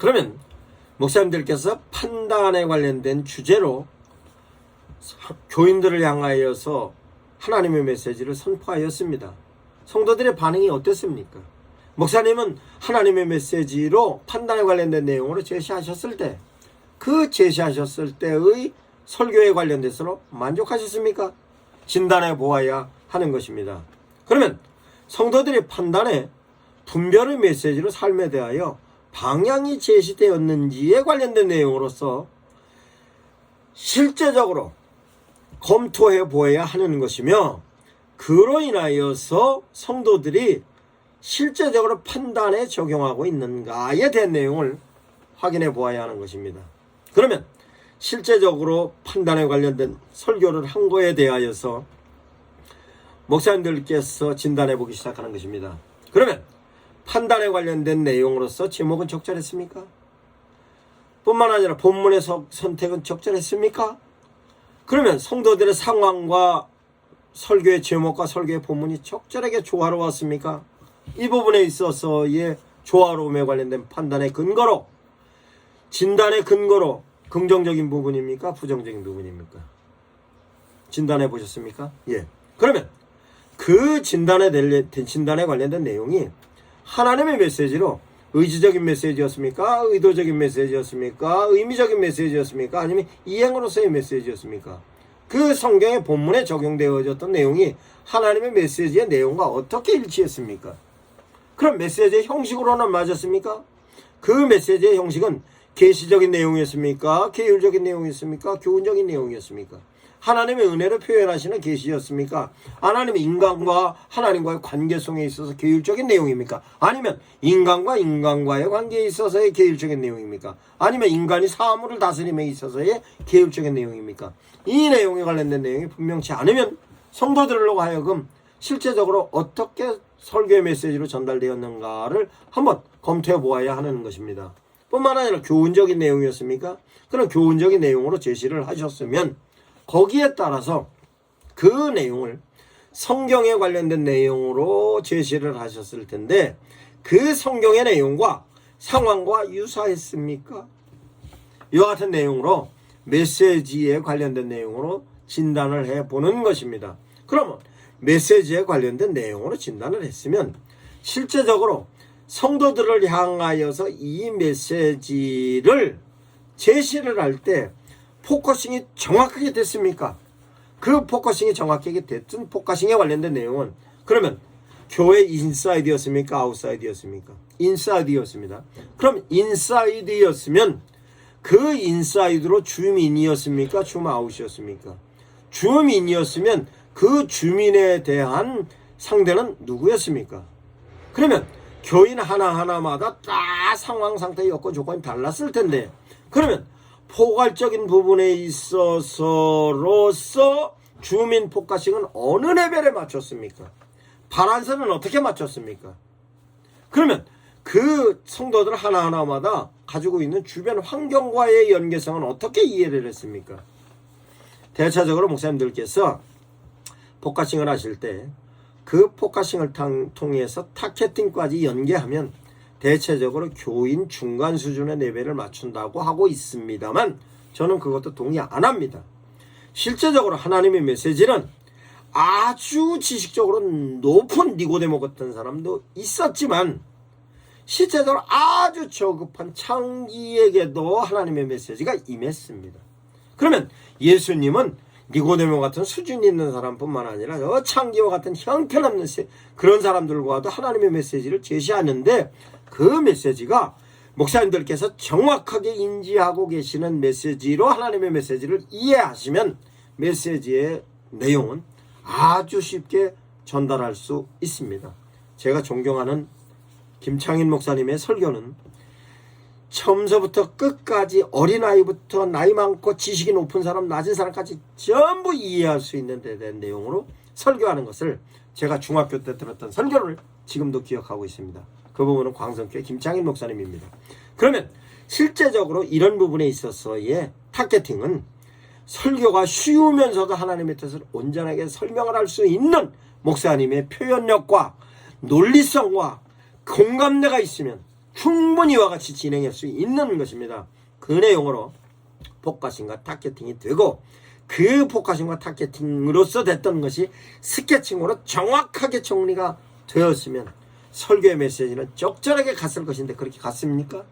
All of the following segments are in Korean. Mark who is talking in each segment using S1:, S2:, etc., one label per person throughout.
S1: 그러면 목사님들께서 판단에 관련된 주제로 교인들을 향하여서 하나님의 메시지를 선포하였습니다. 성도들의 반응이 어땠습니까? 목사님은 하나님의 메시지로 판단에 관련된 내용으로 제시하셨을 때, 그 제시하셨을 때의 설교에 관련돼서 만족하셨습니까? 진단해 보아야 하는 것입니다. 그러면 성도들의 판단에 분별의 메시지로 삶에 대하여 방향이 제시되었는지에 관련된 내용으로서 실제적으로 검토해 보아야 하는 것이며 그로 인하여서 성도들이 실제적으로 판단에 적용하고 있는가에 대한 내용을 확인해 보아야 하는 것입니다. 그러면 실제적으로 판단에 관련된 설교를 한 거에 대하여서 목사님들께서 진단해 보기 시작하는 것입니다. 그러면 판단에 관련된 내용으로서 제목은 적절했습니까? 뿐만 아니라 본문의 서- 선택은 적절했습니까? 그러면 성도들의 상황과 설교의 제목과 설교의 본문이 적절하게 조화로웠습니까? 이 부분에 있어서의 조화로움에 관련된 판단의 근거로 진단의 근거로 긍정적인 부분입니까? 부정적인 부분입니까? 진단해 보셨습니까? 예. 그러면 그 진단에 될 진단에 관련된 내용이 하나님의 메시지로 의지적인 메시지였습니까? 의도적인 메시지였습니까? 의미적인 메시지였습니까? 아니면 이행으로서의 메시지였습니까? 그 성경의 본문에 적용되어졌던 내용이 하나님의 메시지의 내용과 어떻게 일치했습니까? 그럼 메시지의 형식으로는 맞았습니까? 그 메시지의 형식은 계시적인 내용이었습니까? 계율적인 내용이었습니까? 교훈적인 내용이었습니까? 하나님의 은혜를 표현하시는 계시였습니까? 하나님의 인간과 하나님과의 관계성에 있어서 계율적인 내용입니까? 아니면 인간과 인간과의 관계에 있어서의 계율적인 내용입니까? 아니면 인간이 사물을 다스림에 있어서의 계율적인 내용입니까? 이 내용에 관련된 내용이 분명치 않으면 성도들로 하여금 실제적으로 어떻게 설교의 메시지로 전달되었는가를 한번 검토해 보아야 하는 것입니다. 뿐만 아니라 교훈적인 내용이었습니까? 그런 교훈적인 내용으로 제시를 하셨으면 거기에 따라서 그 내용을 성경에 관련된 내용으로 제시를 하셨을 텐데 그 성경의 내용과 상황과 유사했습니까? 이와 같은 내용으로 메시지에 관련된 내용으로 진단을 해 보는 것입니다. 그러면 메시지에 관련된 내용으로 진단을 했으면 실제적으로 성도들을 향하여서 이 메시지를 제시를 할 때 포커싱이 정확하게 됐습니까? 그 포커싱이 정확하게 됐든 포커싱에 관련된 내용은 그러면 교회 인사이드였습니까? 아웃사이드였습니까? 인사이드였습니다. 그럼 인사이드였으면 그 인사이드로 줌인이었습니까? 줌아웃이었습니까? 줌인이었으면 그 주민에 대한 상대는 누구였습니까? 그러면 교인 하나하나마다 다 상황 상태 여건 조건이 달랐을 텐데 그러면 포괄적인 부분에 있어서로서 주민 포커싱은 어느 레벨에 맞췄습니까? 바란서는 어떻게 맞췄습니까? 그러면 그 성도들 하나하나마다 가지고 있는 주변 환경과의 연계성은 어떻게 이해를 했습니까? 대차적으로 목사님들께서 포커싱을 하실 때 그 포커싱을 탕- 통해서 타겟팅까지 연계하면 대체적으로 교인 중간 수준의 레벨을 맞춘다고 하고 있습니다만 저는 그것도 동의 안 합니다. 실제적으로 하나님의 메시지는 아주 지식적으로 높은 니고데모 같은 사람도 있었지만 실제적으로 아주 저급한 창기에게도 하나님의 메시지가 임했습니다. 그러면 예수님은 니고데모 같은 수준 있는 사람뿐만 아니라 저 창기와 같은 형편없는 세- 그런 사람들과도 하나님의 메시지를 제시하는데 그 메시지가 목사님들께서 정확하게 인지하고 계시는 메시지로 하나님의 메시지를 이해하시면 메시지의 내용은 아주 쉽게 전달할 수 있습니다. 제가 존경하는 김창인 목사님의 설교는 처음서부터 끝까지 어린아이부터 나이 많고 지식이 높은 사람, 낮은 사람까지 전부 이해할 수 있는 데 대한 내용으로 설교하는 것을 제가 중학교 때 들었던 설교를 지금도 기억하고 있습니다. 그 부분은 광성교회 김창인 목사님입니다. 그러면 실제적으로 이런 부분에 있어서의 타겟팅은 설교가 쉬우면서도 하나님의 뜻을 온전하게 설명을 할 수 있는 목사님의 표현력과 논리성과 공감대가 있으면 충분히 이와 같이 진행할 수 있는 것입니다. 그 내용으로 포커싱과 타겟팅이 되고 그 포커싱과 타겟팅으로서 됐던 것이 스케칭으로 정확하게 정리가 되었으면 설교의 메시지는 적절하게 갔을 것인데 그렇게 갔습니까?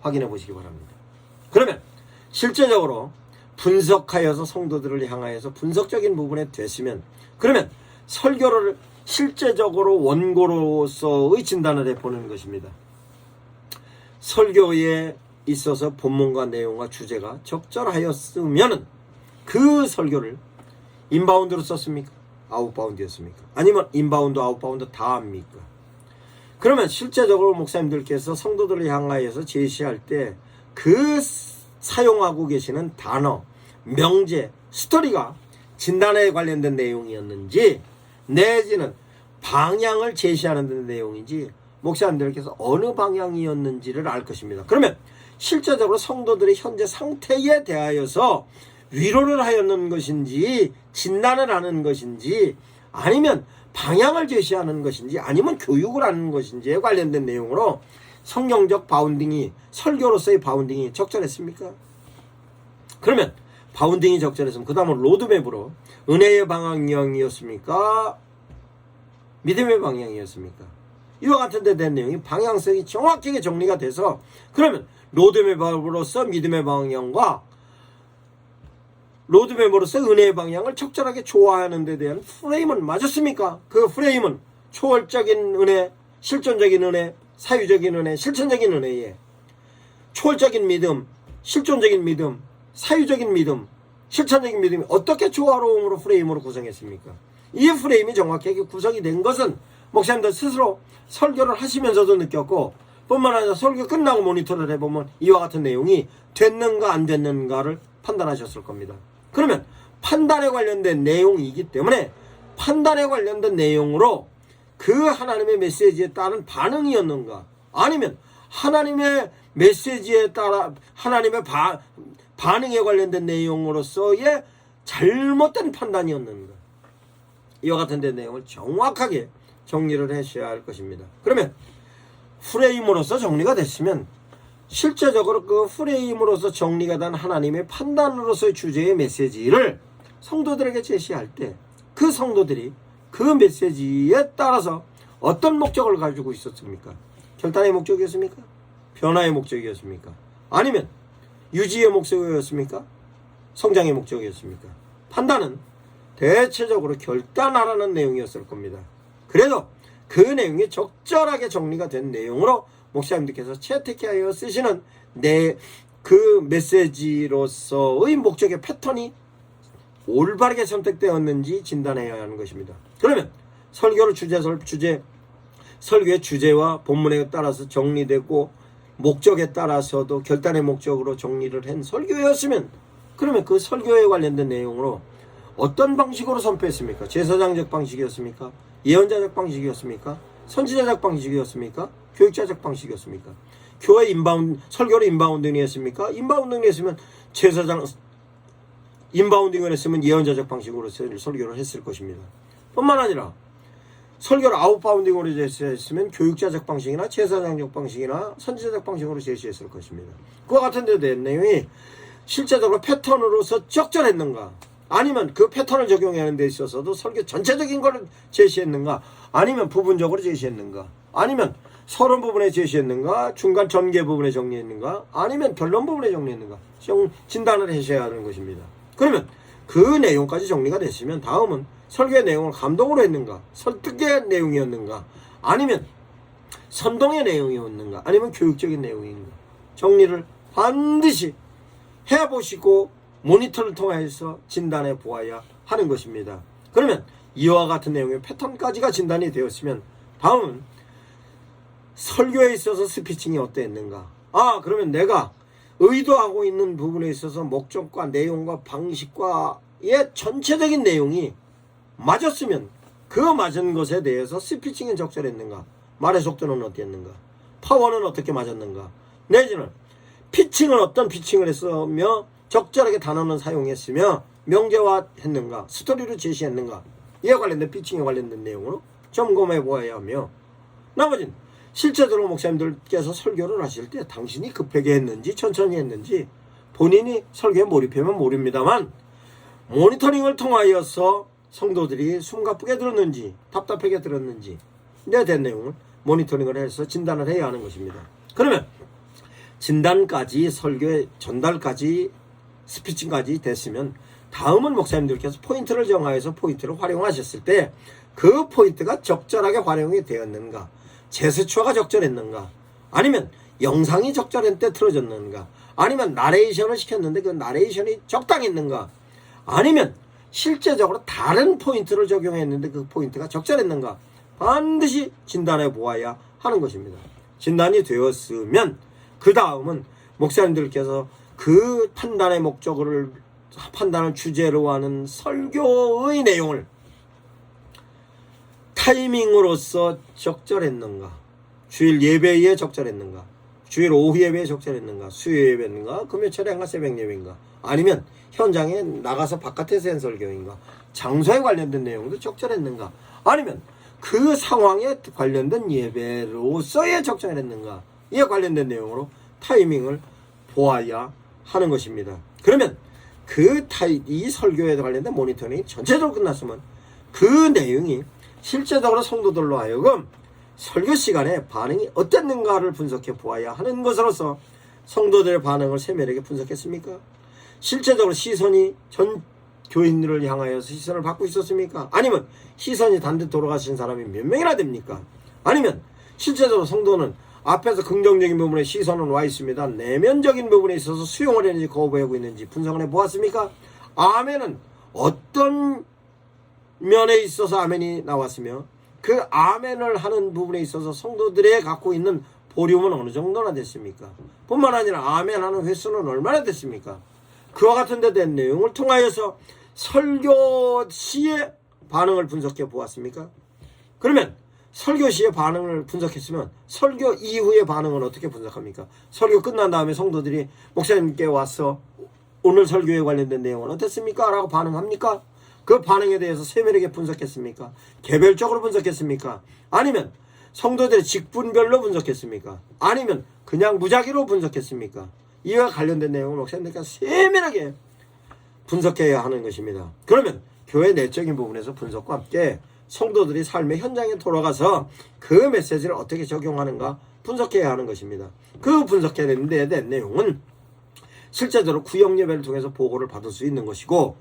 S1: 확인해 보시기 바랍니다. 그러면 실제적으로 분석하여서 성도들을 향하여서 분석적인 부분에 됐으면 그러면 설교를 실제적으로 원고로서의 진단을 해보는 것입니다. 설교에 있어서 본문과 내용과 주제가 적절하였으면 그 설교를 인바운드로 썼습니까? 아웃바운드였습니까? 아니면 인바운드, 아웃바운드 다 합니까? 그러면 실제적으로 목사님들께서 성도들을 향하여서 제시할 때 그 사용하고 계시는 단어, 명제, 스토리가 진단에 관련된 내용이었는지 내지는 방향을 제시하는 내용인지 목사님들께서 어느 방향이었는지를 알 것입니다. 그러면 실제적으로 성도들의 현재 상태에 대하여서 위로를 하였는 것인지 진단을 하는 것인지 아니면 방향을 제시하는 것인지 아니면 교육을 하는 것인지에 관련된 내용으로 성경적 바운딩이 설교로서의 바운딩이 적절했습니까? 그러면 바운딩이 적절했으면 그 다음은 로드맵으로 은혜의 방향이었습니까? 믿음의 방향이었습니까? 이와 같은 데 대한 내용이 방향성이 정확하게 정리가 돼서 그러면 로드맵으로서 믿음의 방향과 로드맵으로서 은혜의 방향을 적절하게 좋아하는 데 대한 프레임은 맞았습니까? 그 프레임은 초월적인 은혜, 실존적인 은혜, 사유적인 은혜, 실천적인 은혜에 초월적인 믿음, 실존적인 믿음, 사유적인 믿음, 실천적인 믿음이 어떻게 조화로움으로 프레임으로 구성했습니까? 이 프레임이 정확하게 구성이 된 것은 목사님들 스스로 설교를 하시면서도 느꼈고 뿐만 아니라 설교 끝나고 모니터를 해보면 이와 같은 내용이 됐는가 안 됐는가를 판단하셨을 겁니다. 그러면 판단에 관련된 내용이기 때문에 판단에 관련된 내용으로 그 하나님의 메시지에 따른 반응이었는가 아니면 하나님의 메시지에 따라 하나님의 바, 반응에 관련된 내용으로서의 잘못된 판단이었는가 이와 같은 데 내용을 정확하게 정리를 하셔야 할 것입니다. 그러면 프레임으로서 정리가 됐으면 실제적으로 그 프레임으로서 정리가 된 하나님의 판단으로서의 주제의 메시지를 성도들에게 제시할 때 그 성도들이 그 메시지에 따라서 어떤 목적을 가지고 있었습니까? 결단의 목적이었습니까? 변화의 목적이었습니까? 아니면 유지의 목적이었습니까? 성장의 목적이었습니까? 판단은 대체적으로 결단하라는 내용이었을 겁니다. 그래도 그 내용이 적절하게 정리가 된 내용으로 목사님들께서 채택하여 쓰시는 내 그 메시지로서의 목적의 패턴이 올바르게 선택되었는지 진단해야 하는 것입니다. 그러면 설교를 주제, 설 주제, 설교의 주제와 본문에 따라서 정리되고 목적에 따라서도 결단의 목적으로 정리를 한 설교였으면 그러면 그 설교에 관련된 내용으로 어떤 방식으로 선포했습니까? 제사장적 방식이었습니까? 예언자적 방식이었습니까? 선지자적 방식이었습니까? 교육자적 방식이었습니까? 교회 인바운드 설교를 인바운딩 했습니까? 인바운딩 했으면 제사장 인바운딩을 했으면 예언자적 방식으로 설교를 했을 것입니다. 뿐만 아니라 설교를 아웃바운딩으로 제시했으면 교육자적 방식이나 제사장적 방식이나 선지자적 방식으로 제시했을 것입니다. 그와 같은 데 대한 내용이 실제적으로 패턴으로서 적절했는가 아니면 그 패턴을 적용하는 데 있어서도 설교 전체적인 것을 제시했는가 아니면 부분적으로 제시했는가 아니면 서론 부분에 제시했는가? 중간 전개 부분에 정리했는가? 아니면 결론 부분에 정리했는가? 진단을 하셔야 하는 것입니다. 그러면 그 내용까지 정리가 됐으면 다음은 설교의 내용을 감동으로 했는가? 설득의 내용이었는가? 아니면 선동의 내용이었는가? 아니면 교육적인 내용인가? 정리를 반드시 해보시고 모니터를 통해서 진단해 보아야 하는 것입니다. 그러면 이와 같은 내용의 패턴까지가 진단이 되었으면 다음은 설교에 있어서 스피칭이 어땠는가? 아, 그러면 내가 의도하고 있는 부분에 있어서 목적과 내용과 방식과의 전체적인 내용이 맞았으면 그 맞은 것에 대해서 스피칭은 적절했는가? 말의 속도는 어땠는가? 파워는 어떻게 맞았는가? 내지는 피칭은 어떤 피칭을 했으며 적절하게 단어는 사용했으며 명제화 했는가? 스토리를 제시했는가? 이에 관련된 피칭에 관련된 내용으로 점검해 보아야 하며 나머지는 실제적으로 목사님들께서 설교를 하실 때 당신이 급하게 했는지 천천히 했는지 본인이 설교에 몰입하면 모릅니다만 모니터링을 통하여서 성도들이 숨가쁘게 들었는지 답답하게 들었는지 내 된 내용을 모니터링을 해서 진단을 해야 하는 것입니다. 그러면 진단까지 설교의 전달까지 스피칭까지 됐으면 다음은 목사님들께서 포인트를 정하여서 포인트를 활용하셨을 때 그 포인트가 적절하게 활용이 되었는가 제스처가 적절했는가? 아니면 영상이 적절한 때 틀어졌는가? 아니면 나레이션을 시켰는데 그 나레이션이 적당했는가? 아니면 실제적으로 다른 포인트를 적용했는데 그 포인트가 적절했는가? 반드시 진단해 보아야 하는 것입니다. 진단이 되었으면 그 다음은 목사님들께서 그 판단의 목적을 판단을 주제로 하는 설교의 내용을 타이밍으로서 적절했는가? 주일 예배에 적절했는가? 주일 오후 예배에 적절했는가? 수요 예배인가? 금요 철야인가? 새벽 예배인가? 아니면 현장에 나가서 바깥에서 한 설교인가? 장소에 관련된 내용도 적절했는가? 아니면 그 상황에 관련된 예배로서의 적절했는가? 이에 관련된 내용으로 타이밍을 보아야 하는 것입니다. 그러면 그 타이 이 설교에 관련된 모니터링이 전체적으로 끝났으면 그 내용이 실제적으로 성도들로 하여금 설교 시간에 반응이 어땠는가를 분석해 보아야 하는 것으로서 성도들의 반응을 세밀하게 분석했습니까? 실제적으로 시선이 전 교인들을 향하여서 시선을 받고 있었습니까? 아니면 시선이 단데 돌아가신 사람이 몇 명이나 됩니까? 아니면 실제적으로 성도는 앞에서 긍정적인 부분에 시선은 와 있습니다. 내면적인 부분에 있어서 수용을 했는지 거부하고 있는지 분석을 해 보았습니까? 아멘은 어떤 면에 있어서 아멘이 나왔으며 그 아멘을 하는 부분에 있어서 성도들의 갖고 있는 보륨은 어느 정도나 됐습니까? 뿐만 아니라 아멘 하는 횟수는 얼마나 됐습니까? 그와 같은 데 된 내용을 통하여서 설교 시의 반응을 분석해 보았습니까? 그러면 설교 시의 반응을 분석했으면 설교 이후의 반응은 어떻게 분석합니까? 설교 끝난 다음에 성도들이 목사님께 와서 오늘 설교에 관련된 내용은 어땠습니까? 라고 반응합니까? 그 반응에 대해서 세밀하게 분석했습니까? 개별적으로 분석했습니까? 아니면 성도들의 직분별로 분석했습니까? 아니면 그냥 무작위로 분석했습니까? 이와 관련된 내용을 목사님들께서 세밀하게 분석해야 하는 것입니다. 그러면 교회 내적인 부분에서 분석과 함께 성도들이 삶의 현장에 돌아가서 그 메시지를 어떻게 적용하는가 분석해야 하는 것입니다. 그 분석해야 되는데 대한 내용은 실제적으로 구역 예배를 통해서 보고를 받을 수 있는 것이고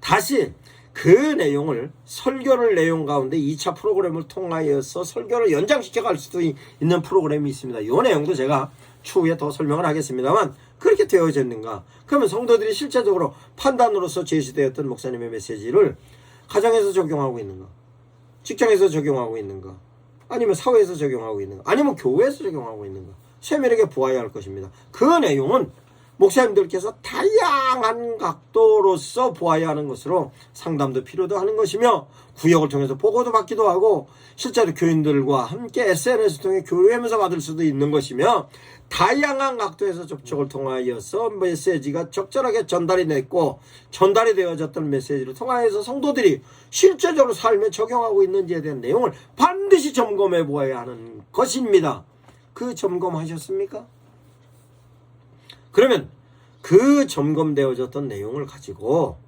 S1: 다시 그 내용을 설교를 내용 가운데 2차 프로그램을 통하여서 설교를 연장시켜 갈 수도 있는 프로그램이 있습니다. 이 내용도 제가 추후에 더 설명을 하겠습니다만 그렇게 되어져 있는가? 그러면 성도들이 실제적으로 판단으로서 제시되었던 목사님의 메시지를 가정에서 적용하고 있는가? 직장에서 적용하고 있는가? 아니면 사회에서 적용하고 있는가? 아니면 교회에서 적용하고 있는가? 세밀하게 보아야 할 것입니다. 그 내용은 목사님들께서 다양한 각도로서 보아야 하는 것으로 상담도 필요도 하는 것이며 구역을 통해서 보고도 받기도 하고 실제로 교인들과 함께 SNS 통해 교류하면서 받을 수도 있는 것이며 다양한 각도에서 접촉을 통하여서 메시지가 적절하게 전달이 됐고 전달이 되어졌던 메시지를 통하여서 성도들이 실제적으로 삶에 적용하고 있는지에 대한 내용을 반드시 점검해 보아야 하는 것입니다. 그 점검하셨습니까? 그러면 그 점검되어졌던 내용을 가지고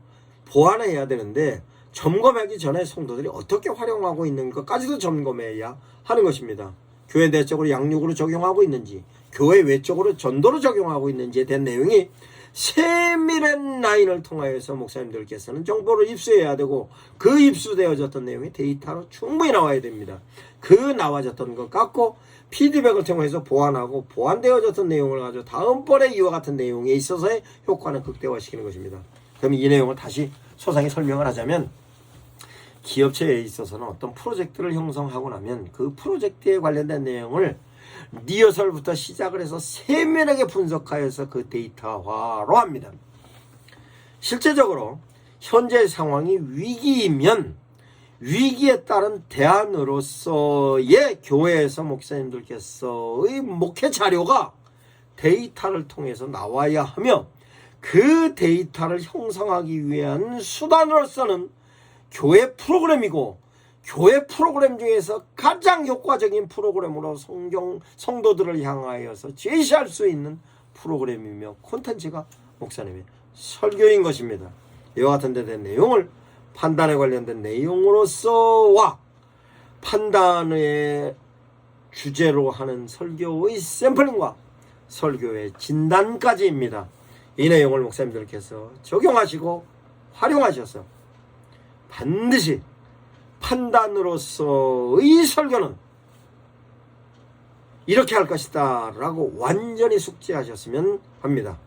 S1: 보완해야 되는데 점검하기 전에 성도들이 어떻게 활용하고 있는 것까지도 점검해야 하는 것입니다. 교회 내적으로 양육으로 적용하고 있는지, 교회 외적으로 전도로 적용하고 있는지에 대한 내용이 세밀한 라인을 통하여서 목사님들께서는 정보를 입수해야 되고 그 입수되어졌던 내용이 데이터로 충분히 나와야 됩니다. 그 나와졌던 것 갖고 피드백을 통해서 보완하고 보완되어졌던 내용을 가지고 다음번에 이와 같은 내용에 있어서의 효과는 극대화시키는 것입니다. 그럼 이 내용을 다시 소상히 설명을 하자면 기업체에 있어서는 어떤 프로젝트를 형성하고 나면 그 프로젝트에 관련된 내용을 리허설부터 시작을 해서 세밀하게 분석하여서 그 데이터화로 합니다. 실제적으로 현재 상황이 위기이면 위기에 따른 대안으로서의 교회에서 목사님들께서의 목회 자료가 데이터를 통해서 나와야 하며 그 데이터를 형성하기 위한 수단으로서는 교회 프로그램이고 교회 프로그램 중에서 가장 효과적인 프로그램으로 성경 성도들을 향하여서 제시할 수 있는 프로그램이며 콘텐츠가 목사님의 설교인 것입니다. 이와 같은 데 대한 내용을 판단에 관련된 내용으로서와 판단의 주제로 하는 설교의 샘플링과 설교의 진단까지입니다. 이 내용을 목사님들께서 적용하시고 활용하셔서 반드시 판단으로서의 설교는 이렇게 할 것이다 라고 완전히 숙지하셨으면 합니다.